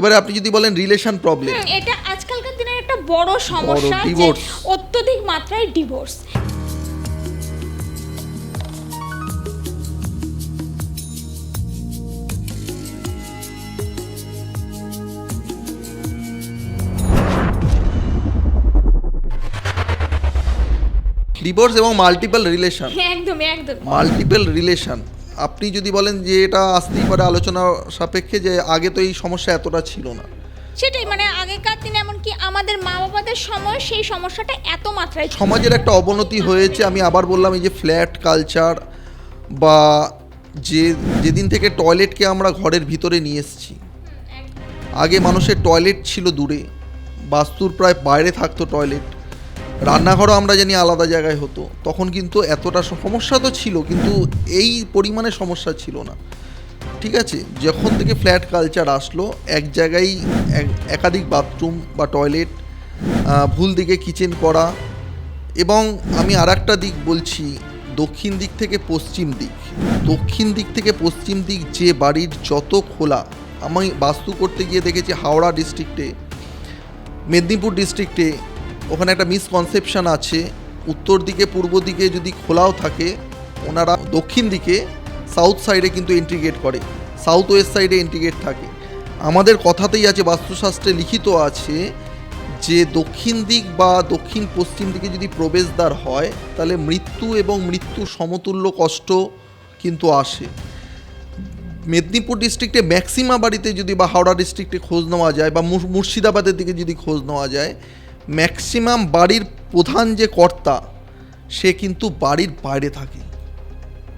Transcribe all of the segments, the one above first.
এবারে আপনি যদি বলেন রিলেশন প্রবলেম এটা আজকালকার দিনের একটা বড় সমস্যা divorce। অত্যধিক মাত্রায় ডিভোর্স ডিভোর্স এবং মাল্টিপল রিলেশন একদমই একদম মাল্টিপল রিলেশন আপনি যদি বলেন যে এটা আসতেই পারে আলোচনা সাপেক্ষে যে আগে তো এই সমস্যা এতটা ছিল না। সেটাই মানে আগেকার দিনে এমনকি আমাদের মা বাবাদের সময় সেই সমস্যাটা এত মাত্রায় ছিল। সমাজের একটা অবনতি হয়েছে আমি আবার বললাম এই যে ফ্ল্যাট কালচার বা যে যেদিন থেকে টয়লেটকে আমরা ঘরের ভিতরে নিয়ে এসেছি আগে মানুষের টয়লেট ছিল দূরে বাস্তুর প্রায় বাইরে থাকতো টয়লেট। রান্নাঘরও আমরা জানি আলাদা জায়গায় হতো। তখন কিন্তু এতটা সমস্যা তো ছিল, কিন্তু এই পরিমাণে সমস্যা ছিল না। ঠিক আছে? যখন থেকে ফ্ল্যাট কালচার আসলো, এক জায়গায় একাধিক বাথরুম বা টয়লেট ভুল দিকে কিচেন করা এবং আমি আর একটা দিক বলছি, দক্ষিণ দিক থেকে পশ্চিম দিক। দক্ষিণ দিক থেকে পশ্চিম দিক যে বাড়ির যত খোলা, আমি বাস্তু করতে গিয়ে দেখেছি হাওড়া ডিস্ট্রিক্টে মেদিনীপুর ডিস্ট্রিক্টে ওখানে একটা মিসকনসেপশন আছে। উত্তর দিকে, পূর্ব দিকে যদি খোলাও থাকে, ওনারা দক্ষিণ দিকে সাউথ সাইডে কিন্তু এন্ট্রিগেট করে। সাউথ ওয়েস্ট সাইডে এন্ট্রিগেট থাকে। আমাদের কথাতেই আছে, বাস্তুশাস্ত্রে লিখিত আছে যে দক্ষিণ দিক বা দক্ষিণ পশ্চিম দিকে যদি প্রবেশদ্বার হয়, তাহলে মৃত্যু এবং মৃত্যু সমতুল্য কষ্ট কিন্তু আসে। মেদিনীপুর ডিস্ট্রিক্টে ম্যাক্সিমা বাড়িতে যদি বা হাওড়া ডিস্ট্রিক্টে খোঁজ নেওয়া যায় বা মুর্শিদাবাদের দিকে যদি খোঁজ নেওয়া যায় ম্যাক্সিমাম বাড়ির প্রধান যে কর্তা, সে কিন্তু বাড়ির বাইরে থাকে।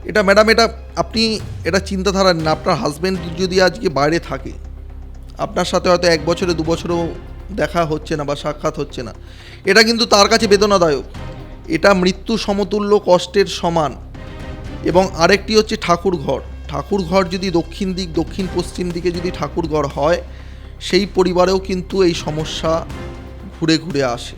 এটা ম্যাডাম, এটা আপনি, এটা চিন্তাধারা নিন আপনার হাজব্যান্ড যদি আজকে বাইরে থাকে, আপনার সাথে হয়তো এক বছরে, দু বছরও দেখা হচ্ছে না বা সাক্ষাৎ হচ্ছে না। এটা কিন্তু তার কাছে বেদনাদায়ক। এটা মৃত্যু সমতুল্য কষ্টের সমান। এবং আরেকটি হচ্ছে ঠাকুর ঘর। ঠাকুর ঘর যদি দক্ষিণ দিক, দক্ষিণ পশ্চিম দিকে যদি ঠাকুর ঘর হয়, সেই পরিবারেও কিন্তু এই সমস্যা ঘুরে ঘুরে আসে।